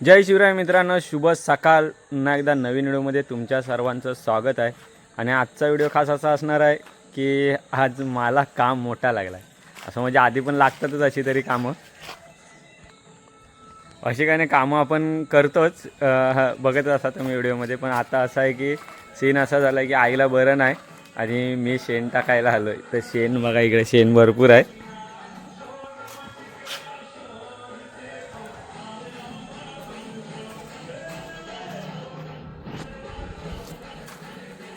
जय शिवराय मित्रांनो शुभ सकाळ पुन्हा एकदा नवीन व्हिडिओमध्ये तुमच्या सर्वांचं स्वागत आहे. आणि आजचा व्हिडिओ खास असा असणार आहे की आज मला काम मोठा लागला आहे असं म्हणजे आधी पण लागतातच अशी तरी कामं. अशी काही नाही कामं आपण करतोच. बघत बघतच तुम्ही व्हिडिओमध्ये. पण आता असं आहे की सीन असा झाला आहे की आईला बरं नाही. आणि मी शेण टाकायला आलो आहे तर शेण बघा इकडे शेण भरपूर आहे.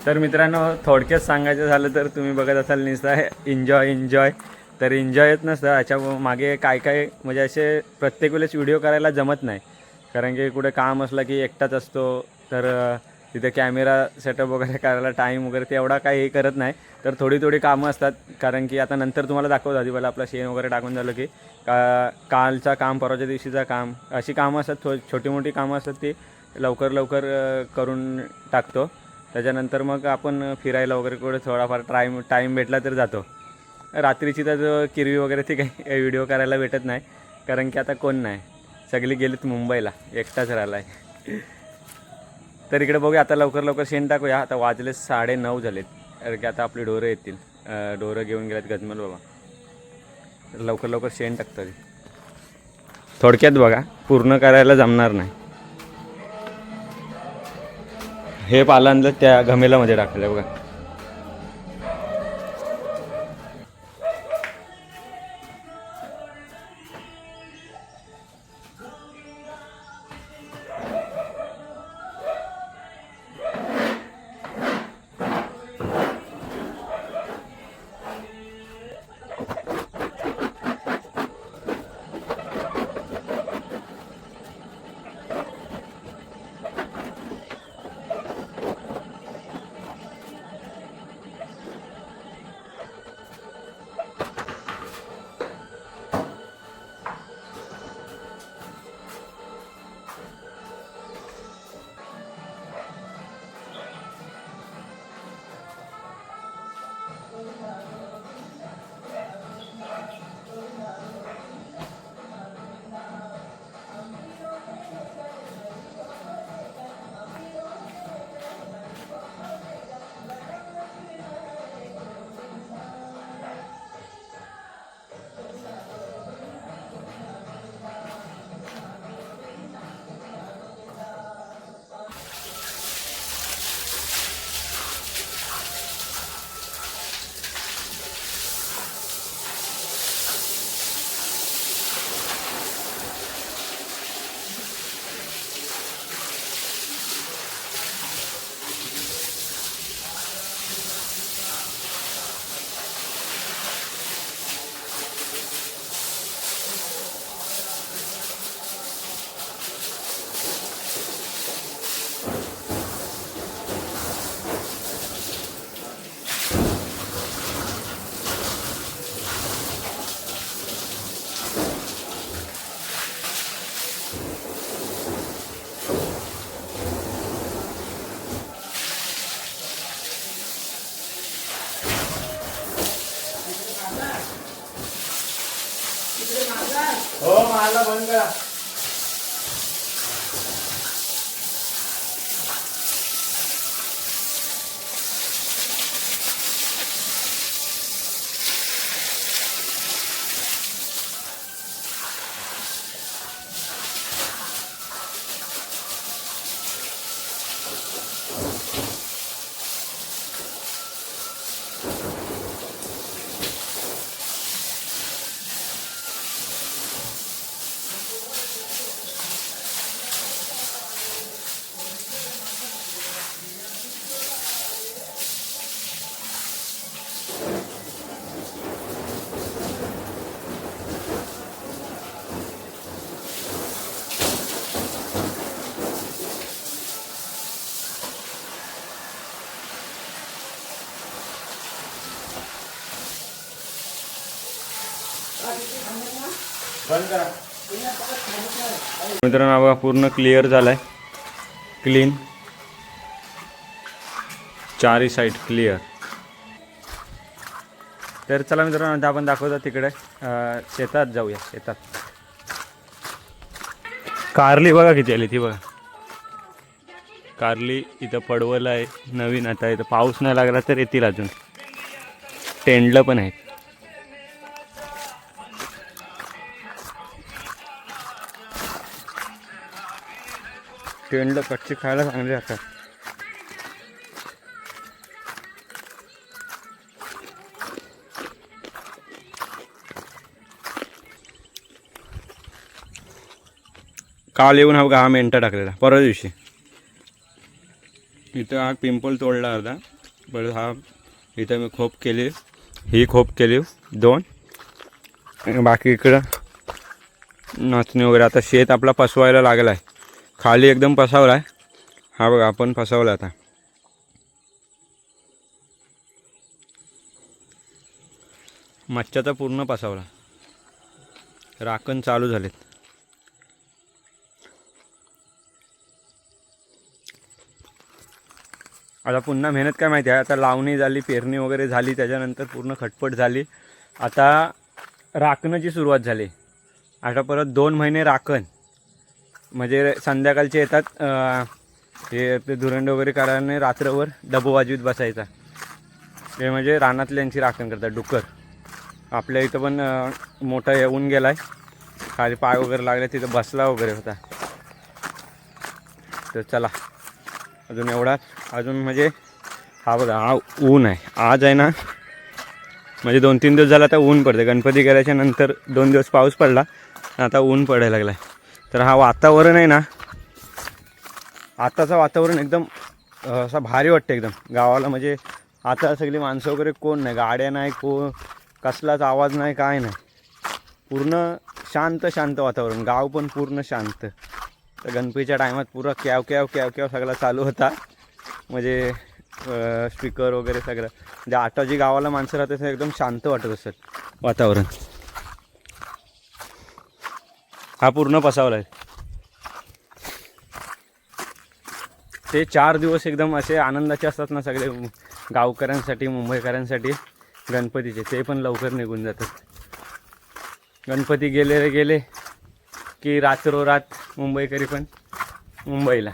तर मित्रांनो थोडक्यात सांगायचं झालं तर तुम्ही बघत असाल निसता एन्जॉय एन्जॉय तर एन्जॉय येत नसतं. याच्या मागे काय काय म्हणजे असे प्रत्येक वेळेस व्हिडिओ करायला जमत नाही. कारण की कुठे काम असलं की एकटाच असतो. तर तिथे कॅमेरा सेटअप वगैरे करायला टाईम वगैरे ते एवढा काही हे करत नाही. तर थोडी थोडी कामं असतात. कारण की आता नंतर तुम्हाला दाखवत. आधी पहिला आपलं शेण वगैरे टाकून झालं की का कालचा काम परवाच्या दिवशीचा काम अशी कामं असतात. थो छोटी मोठी कामं असतात ती लवकर लवकर करून टाकतो. त्याच्यानंतर मग आपण फिरायला वगैरे कुठे थोडाफार टाईम टाईम भेटला तर जातो. रात्रीची तर किरवी वगैरे ती काही व्हिडिओ करायला भेटत नाही कारण की आता कोण नाही. सगळी गेलीत मुंबईला एकटाच राहिला आहे तर इकडे बघूया आता लवकर लवकर शेण टाकूया. आता वाजले साडे नऊ झालेत. कारण की आता आपली डोरं येतील. डोरं ढोरं घेऊन गेल्यात गजमल बाबा. तर लवकर लवकर शेण टाकतो थोडक्यात बघा पूर्ण करायला जमणार नाही. हे पालांचं त्या घमेलामध्ये टाकलं बघा. हो मला बंद करा बंद मित्रांनो बघा पूर्ण क्लिअर झालाय. क्लीन चारही साईड क्लिअर तर चला मित्रांनो आता आपण दाखवतो तिकडे. शेतात जाऊया शेतात. कारली बघा किती आली ती बघा. कारली इथं पडवलं आहे नवीन. आता इथं पाऊस नाही लागला तर येतील अजून. टेंडलं पण आहेत. शेणला कच्ची खायला चांगली लागतात काल येऊन हा बघा हा मेंटा टाकलेला परवा दिवशी. इथं हा पिंपल तोडला अर्धा पण हा इथं मी खोप केली ही खोप केली दोन. आणि बाकी इकडं नाचणी वगैरे आता शेत आपला पसवायला लागला आहे खाली एकदम पसावला आहे हा बघा आपण फसावला आता. मच्छाचा पूर्ण पसावला. राखण चालू झालेत. आता पुन्हा मेहनत काय माहिती आहे? आता लावणी झाली पेरणी वगैरे झाली त्याच्यानंतर पूर्ण खटपट झाली. आता राखणाची सुरुवात झाली. आता परत दोन महिने राखण. म्हणजे संध्याकाळचे येतात हे ते धुरंड वगैरे करायला रात्रभर डबो वाजवीत बसायचा. ते म्हणजे रानातल्यांची राखण करतात डुक्कर. आपल्या इथं पण मोठा येऊन गेला आहे खाली पाय वगैरे लागले तिथं बसला वगैरे होता. तर चला अजून एवढा. अजून म्हणजे हा बघा हा ऊन आहे. आज आहे ना म्हणजे दोन तीन दिवस झाला आता ऊन पडते गणपती करायच्या नंतर दोन दिवस पाऊस पडला आता ऊन पडायला लागला आहे तर हा वातावरण आहे ना आताचं वातावरण एकदम असं भारी वाटतं एकदम. गावाला म्हणजे आता सगळी माणसं वगैरे कोण नाही गाड्या नाही को कसलाच आवाज नाही काय नाही. पूर्ण शांत शांत वातावरण. गाव पण पूर्ण शांत. तर गणपतीच्या टायमात पुरा क्याव क्याव क्याव क्याव सगळा चालू होता. म्हणजे स्पीकर वगैरे सगळं. म्हणजे आता जी गावाला माणसं राहते एकदम शांत वाटत असत वातावरण. हा पूर्ण पसावला आहे. ते चार दिवस एकदम असे आनंदाचे असतात ना सगळे गावकऱ्यांसाठी मुंबईकरांसाठी गणपतीचे. ते पण लवकर निघून जातात. गणपती गेले रे गेले की रात्रोरात मुंबईकरी पण मुंबईला.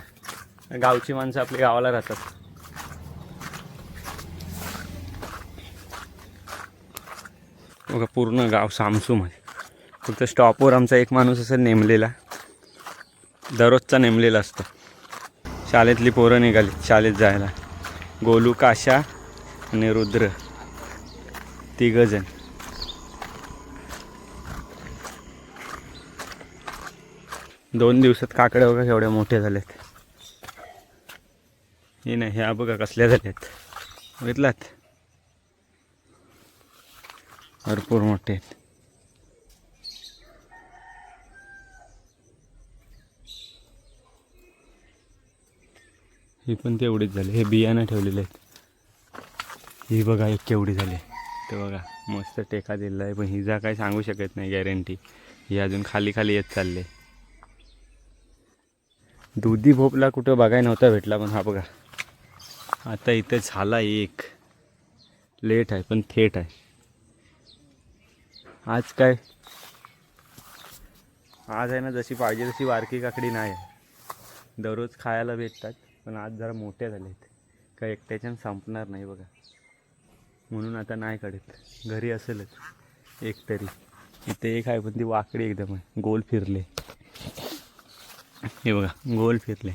गावची माणसं आपली गावाला राहतात. पूर्ण गाव सामसूम आहे. फक्त स्टॉपवर आमचा एक माणूस असं नेमलेला. दररोजचा नेमलेला असतो. शाळेतली पोरं निघाली शाळेत जायला. गोलू काशा आणि रुद्र तिघजण दोन दिवसात काकडे बघा केवढ्या मोठे झालेत. हे नाही ह्या बघा कसल्या झाल्यात. बघितलात? भरपूर मोठे आहेत. ही पण तेवढीच झाले. हे बियाणं ठेवलेले आहेत. ही बघा एक केवढी झाली. ते बघा मस्त टेका दिलेला आहे. पण हिजा काय सांगू शकत नाही गॅरंटी ही अजून खाली खाली येत चालले. दुधी भोपला कुठं बघाय नव्हता भेटला पण हा बघा. आता इथं झाला एक. लेट आहे पण थेट आहे. आज काय? आज आहे ना जशी पाहिजे तशी वारकी काकडी नाही आहे. दररोज खायला भेटतात. पण आज जरा मोठ्या झाल्यात काय एकट्याच्यानं संपणार नाही बघा. म्हणून आता नाही काढत. घरी असेलच. एक तरी. इथे एक आहे पण ती वाकडी एकदम आहे. गोल फिरले. हे बघा गोल फिरले.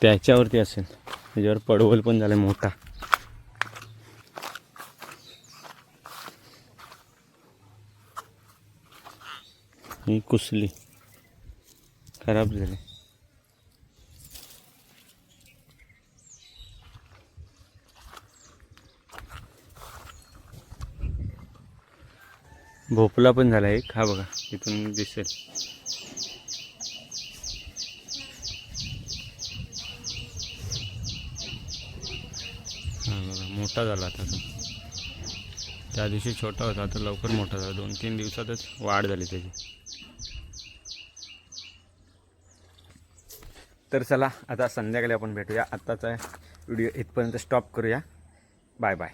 त्याच्यावरती असेल. त्याच्यावर पडवल पण झालं मोठा. ही कुसली. खराब झाली. भोपला पण झाला एक. हा बघा इथून दिसेल. हा बघा मोठा झाला आता तो. त्या दिवशी छोटा होता आता लवकर मोठा झाला. दोन तीन दिवसातच वाढ झाली त्याची. तर चला आता संध्याकाळी आपण भेटूया. आत्ताचा व्हिडिओ इथपर्यंत स्टॉप करूया. Bye bye